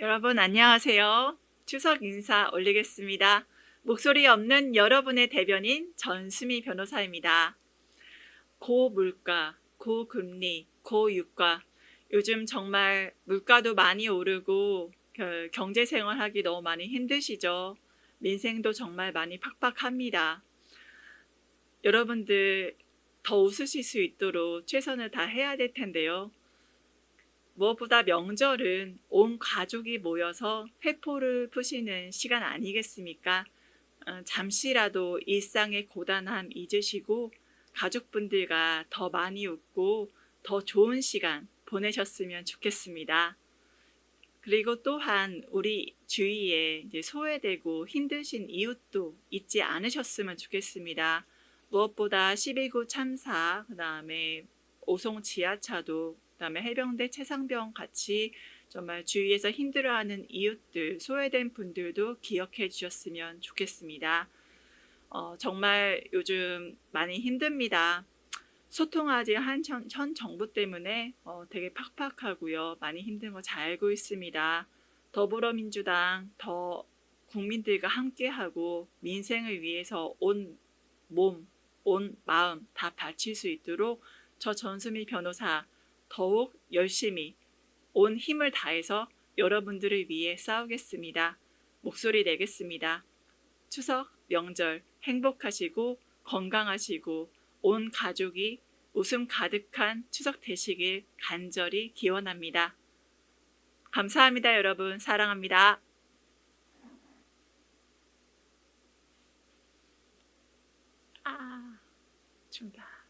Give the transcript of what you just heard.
여러분 안녕하세요. 추석 인사 올리겠습니다. 목소리 없는 여러분의 대변인 전수미 변호사입니다. 고물가, 고금리, 고유가. 요즘 정말 물가도 많이 오르고 그 경제 생활하기 너무 많이 힘드시죠? 민생도 정말 많이 팍팍합니다. 여러분들 더 웃으실 수 있도록 최선을 다해야 될 텐데요. 무엇보다 명절은 온 가족이 모여서 회포를 푸시는 시간 아니겠습니까? 어, 잠시라도 일상의 고단함 잊으시고 가족분들과 더 많이 웃고 더 좋은 시간 보내셨으면 좋겠습니다. 그리고 또한 우리 주위에 소외되고 힘드신 이웃도 잊지 않으셨으면 좋겠습니다. 무엇보다 12구 참사, 그 다음에 오송 지하차도, 그 다음에 해병대 최상병 같이 정말 주위에서 힘들어하는 이웃들, 소외된 분들도 기억해 주셨으면 좋겠습니다. 어, 정말 요즘 많이 힘듭니다. 소통하지 한 현, 현 정부 때문에 어, 되게 팍팍하고요. 많이 힘든 거 잘 알고 있습니다. 더불어민주당 더 국민들과 함께하고 민생을 위해서 온 몸, 온 마음 다 바칠 수 있도록 저 전수미 변호사 더욱 열심히 온 힘을 다해서 여러분들을 위해 싸우겠습니다. 목소리 내겠습니다. 추석 명절 행복하시고 건강하시고 온 가족이 웃음 가득한 추석 되시길 간절히 기원합니다. 감사합니다, 여러분. 사랑합니다. 아, 춥다.